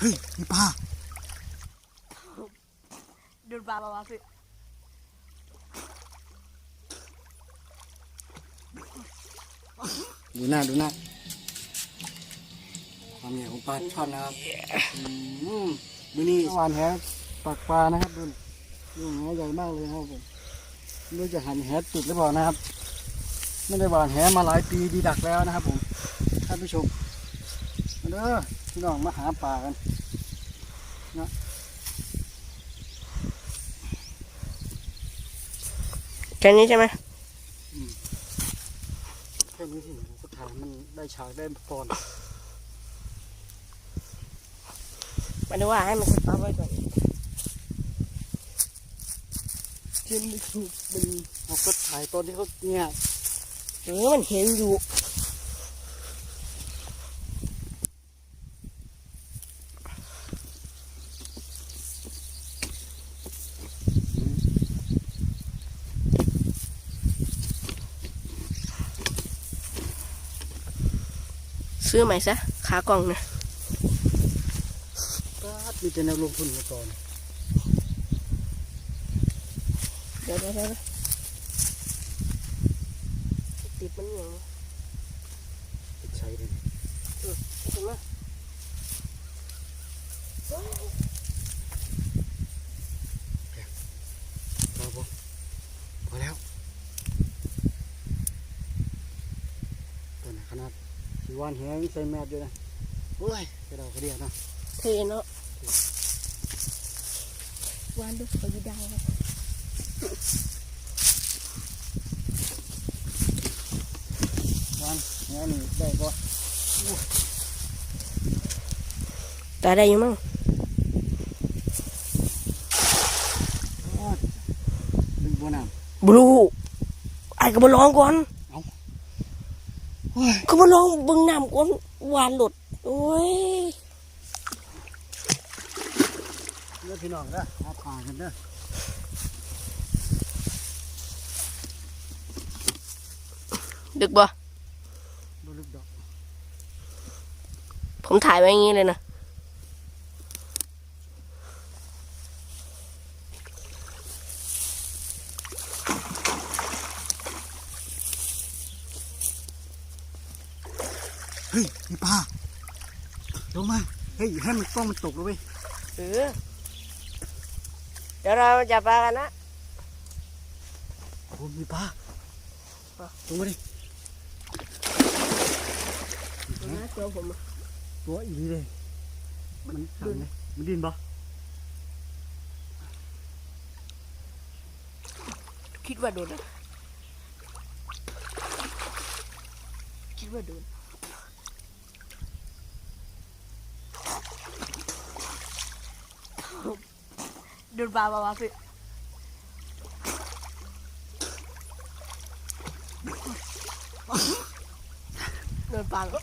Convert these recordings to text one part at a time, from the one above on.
เฮ้ยมีปลาโดนปลาปลาวะพี่ดูหน้าดูหน้าความใหญ่ของปลาช่อนนะครับอืมดูนี่วานแหปักปลานะครับดูดูแหใหญ่มากเลยนะครับผมไม่รู้จะหันแหติดหรือเปล่านะครับ ไม่ได้หวานแหมาหลายปีดีดักแล้วนะครับผมท่านผู้ชมมาเด้อ พี่น้องมาหาปลากันแค่นี้ใช่ไหมแค่นี้ที่ผมก็ถ่ายมันได้ฉากได้ก่อนหมายถึงว่าให้มันสต๊อปไว้ก่อนเช่นนี้คือเป็นเราก็ถ่ายตอนที่เขาเนี่ยเออมันเห็นอยู่ ซื้อใหม่ซะขากล่องนะก็มีแต่แนวลงทุนมาก่อน เดี๋ยวเดี๋ยวเดี๋ยวติดมันอย่างติดใช้เลยเห็นไหม พอพอพอแล้วตัวไหนขนาดสี วานแหงใส่แมสด้วยนะโอ้ยกระดอกกระเดียดเนาะเทเนาะวานดูไปยีดังนะวานแหงนี่ได้ปะตาได้อยู่มั้งดึงบัวน้บลูไอ้ก็มาลองก่อนำโอ้ย ก็มาลองเบึงน้ำก่อนวานหลุดโอ้ยเลือพี่น้องเด้อหาปลากันเด้อดึกบ่บ่ลึกดอกผมถ่ายไว้อย่างงี้เลยนะ เฮ้ยมีปลาลงมา เฮ้ยให้มันกล้องมันตกเลยเว้ยเออเดี๋ยวเราจะปลากันนะโอ้มีปลาอะลงมาดินะตัวผมอะตัวอีนี่เลย มันหันไหมมันดินปะคิดว่าโดนนะคิดว่าโดน โดนปลาปลาวะพี่โดนปลาแล้ว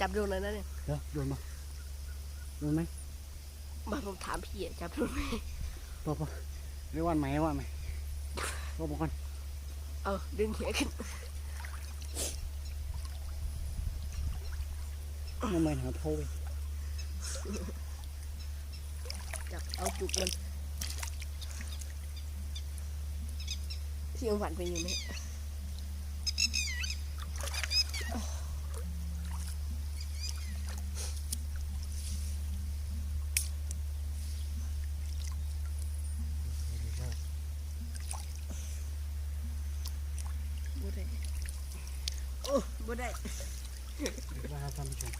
จับโดนเลยนะเนี่ยเดี๋ยวโดนมาโดนไหมมาผมถามพี่อะจับโดนไหมปอปอเรียกว่าไหมว่าไหมปอบอกก่อนเอาดึงเหี้ยขึ้นไม่ไม่หาโทรไป จับเอาจุกมันที่ยังหวานเป็นอยู่ไหมบ่ได้โอ้บ่ได้ได้ครับท่านผู้ชม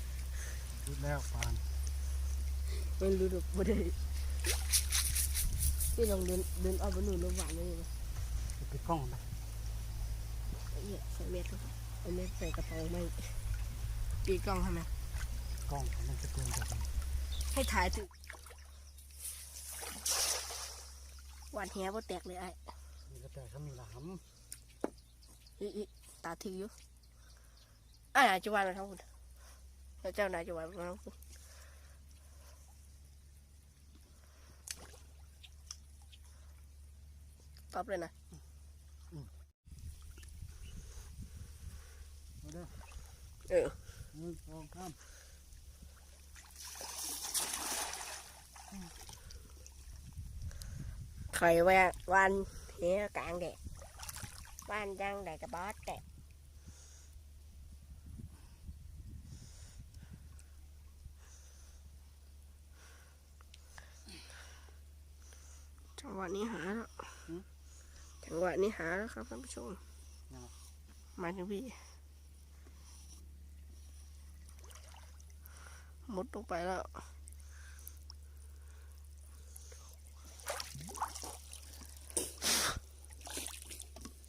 รุดแล้วปานไม่รู้ดอกบ่ได้ พี่ลองเดินเดินเอาบนหนูนหวานเลยนะไปกล้องไปเนี่ยใส่เม็ดเข้าไปเอาเม็ดใส่กระเป๋าไม่ปีกล้องใช่ไหมกล้องมันจะเกินจากให้ถ่ายถึงหวานแหบ่แตกเลยไอ้มีกระแต่เขามีหลามอีอีตาถืออยู่อ่าจะวานมาทั้งหมดแล้วเจ้านายจะวานมาทั้งหม ดตอบเลยนะมาเด้อเออหนึ่งสองสามไข่แวะวันเฮียกลางแดดบ้านจังแดดกับบอสแดดจังหวะนี้หาแล้ว จังหวะนี้หาแล้วครับท่านผู้ชมมาถึงพี่มุดลงไปแล้ว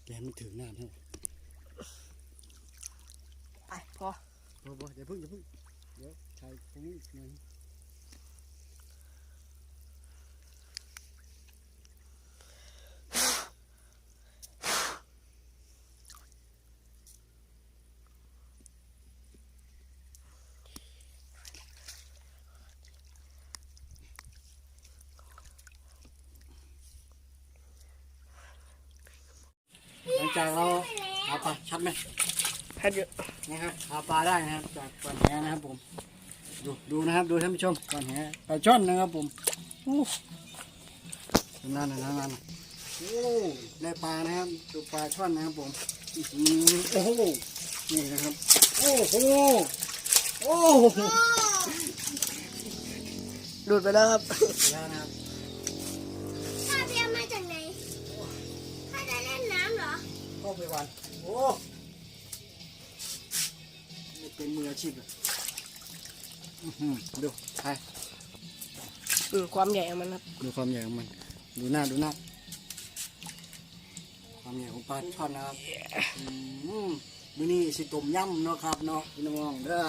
แกมันถึงหน้าเท่าไปพอบ่บ่อย่าเพิ่งอย่าเพิ่งเดี๋ยวใช้ตรงนี้หน่อย จากเราหาปลาชัดไหมถ้าเยอะนะครับหาปลาได้นะครับจากก่อนแหนะครับผม ดูดูนะครับดูท่านผู้ชมก่อนแหปลาช่อนนะครับผมอู้นั่นน่ะนั่นน่ะโอ้ได้ปลานะครับดูปลาช่อนนะครับผมอื้อหือโอ้โหนี่นะครับโอ้โหโอ้โหดูดไปแล้วครับแล้วนะครับ ไปวันโอ้นี่เป็นมืออาชีพเลยอื้อหือดูไปอืมความใหญ่ของมันครับดูความใหญ่ของมัน ดูหน้าดูหน้า ความใหญ่ของปลาช่อนนะครับอืมมื้อนี้สิต้มยำเนาะครับเนาะพี่น้องเด้อ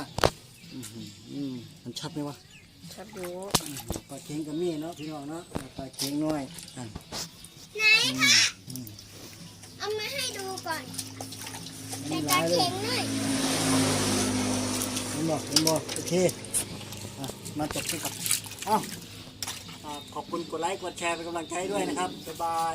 อื้อหืออืมมันชัดไหมวะชัดดูอื้อหือปลาเค็งกับมีเนาะพี่น้องเนาะ ปลาเค็งน้อยอะไหนเอามาให้ดู ก่อนมีแต่หกาลายเลยเข็งหน่อยเห็นบ่เห็นบ่โอเคอะมาจบที่กับเอ้าอ่าขอบคุณกดไลค์กดแชร์เป็นกำลังใจด้วยนะครับบ๊ายบาย